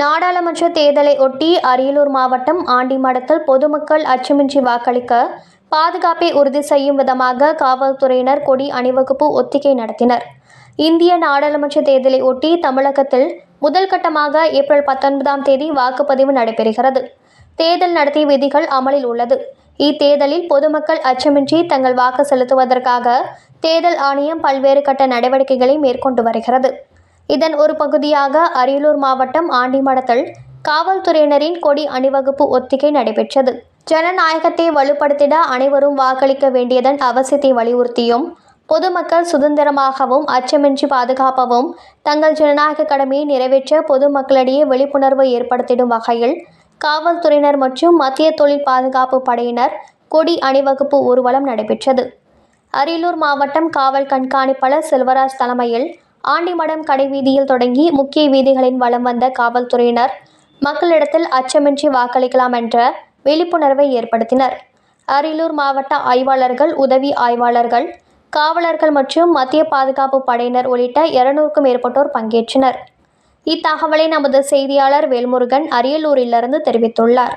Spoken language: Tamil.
நாடாளுமன்ற தேர்தலை ஒட்டி அரியலூர் மாவட்டம் ஆண்டிமடத்தில் பொதுமக்கள் அச்சமின்றி வாக்களிக்க பாதுகாப்பை உறுதி செய்யும் விதமாக காவல்துறையினர் கொடி அணிவகுப்பு ஒத்திகை நடத்தினர். இந்திய நாடாளுமன்ற தேர்தலை ஒட்டி தமிழகத்தில் முதல் கட்டமாக ஏப்ரல் பத்தொன்பதாம் தேதி வாக்குப்பதிவு நடைபெறுகிறது. தேர்தல் நடத்தை விதிகள் அமலில் உள்ளது. இத்தேர்தலில் பொதுமக்கள் அச்சமின்றி தங்கள் வாக்கு செலுத்துவதற்காக தேர்தல் ஆணையம் பல்வேறு கட்ட நடவடிக்கைகளை மேற்கொண்டு வருகிறது. இதன் ஒரு பகுதியாக அரியலூர் மாவட்டம் ஆண்டிமடத்தில் காவல்துறையினரின் கொடி அணிவகுப்பு ஒத்திகை நடைபெற்றது. ஜனநாயகத்தை வலுப்படுத்திட அனைவரும் வாக்களிக்க வேண்டியதன் அவசியத்தை வலியுறுத்தியும் பொதுமக்கள் சுதந்திரமாகவும் அச்சமின்றி பாதுகாப்பவும் தங்கள் ஜனநாயக கடமையை நிறைவேற்ற பொதுமக்களிடையே விழிப்புணர்வு ஏற்படுத்திடும் வகையில் காவல்துறையினர் மற்றும் மத்திய தொழில் பாதுகாப்பு படையினர் கொடி அணிவகுப்பு ஊர்வலம் நடைபெற்றது. அரியலூர் மாவட்டம் காவல் கண்காணிப்பாளர் செல்வராஜ் தலைமையில் ஆண்டிமடம் கடைவீதியில் தொடங்கி முக்கிய வீதிகளின் வலம் வந்த காவல்துறையினர் மக்களிடத்தில் அச்சமின்றி வாக்களிக்கலாம் என்ற விழிப்புணர்வை ஏற்படுத்தினர். அரியலூர் மாவட்ட ஆய்வாளர்கள் உதவி ஆய்வாளர்கள் காவலர்கள் மற்றும் மத்திய பாதுகாப்பு படையினர் உள்ளிட்ட இருநூறுக்கும் மேற்பட்டோர் பங்கேற்றனர். இத்தகவலை நமது செய்தியாளர் வேல்முருகன் அரியலூரிலிருந்து தெரிவித்துள்ளார்.